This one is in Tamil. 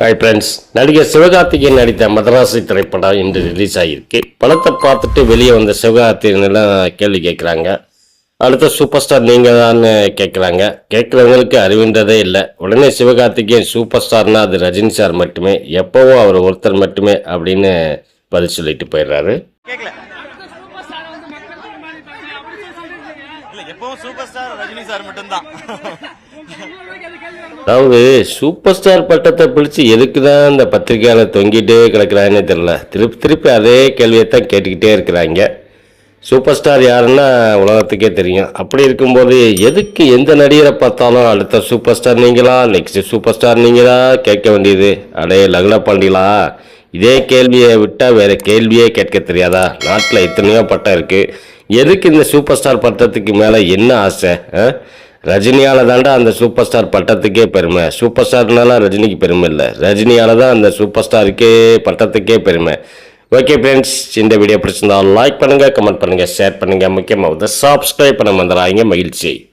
ஹாய் ஃப்ரெண்ட்ஸ் நடிகர் சிவகார்த்திகேயன் நடித்த மதராசி திரைப்படம் இன்று ரிலீஸ் ஆகியிருக்கு. படத்தை பார்த்துட்டு வெளியே வந்த சிவகார்த்திகேயன்லாம் கேள்வி கேட்குறாங்க. அடுத்த சூப்பர் ஸ்டார் நீங்கள் தான் கேட்குறாங்க. கேட்குறவங்களுக்கு அறிவின்றதே இல்லை. உடனே சிவகார்த்திகேயன் சூப்பர் ஸ்டார்னா அது ரஜினி சார் மட்டுமே. எப்போவும் அவர் ஒருத்தர் மட்டுமே அப்படின்னு பதில் சொல்லிட்டு போயிடுறாரு. எப்பவும் சூப்பர் ஸ்டார் ரஜினி சார் மட்டும்தான். அதாவது சூப்பர் ஸ்டார் பட்டத்தை பிடிச்சி எதுக்கு தான் இந்த பத்திரிக்கையாளர் தொங்கிட்டே கிடக்குறாங்கன்னே தெரில திருப்பி திருப்பி அதே கேள்வியை தான் கேட்டுக்கிட்டே இருக்கிறாங்க. சூப்பர் ஸ்டார் யாருன்னா உலகத்துக்கே தெரியும். அப்படி இருக்கும்போது எதுக்கு எந்த நடிகரை பார்த்தாலும் அடுத்த சூப்பர் ஸ்டார் நீங்களா நெக்ஸ்ட் சூப்பர் ஸ்டார் நீங்களா கேட்க வேண்டியது? அடே லகுனா பாண்டிலா இதே கேள்வியை விட்டால் வேறு கேள்வியே கேட்க தெரியாதா? நாட்டில் எத்தனையோ பட்டம் இருக்குது எதுக்கு இந்த சூப்பர் ஸ்டார் பட்டத்துக்கு மேலே என்ன ஆசை ஆ? தாண்டா அந்த சூப்பர் ஸ்டார் பட்டத்துக்கே பெருமை. சூப்பர் ஸ்டார்னாலாம் ரஜினிக்கு பெருமை இல்லை. ரஜினியால் தான் அந்த சூப்பர் ஸ்டாருக்கே பட்டத்துக்கே பெருமை. ஓகே ஃப்ரெண்ட்ஸ் இந்த வீடியோ பிடிச்சிருந்தால் லைக் பண்ணுங்க கமெண்ட் பண்ணுங்கள் ஷேர் பண்ணுங்கள் முக்கியமாக வந்து சப்ஸ்கிரைப் பண்ண வந்துடுறாங்க மகிழ்ச்சி.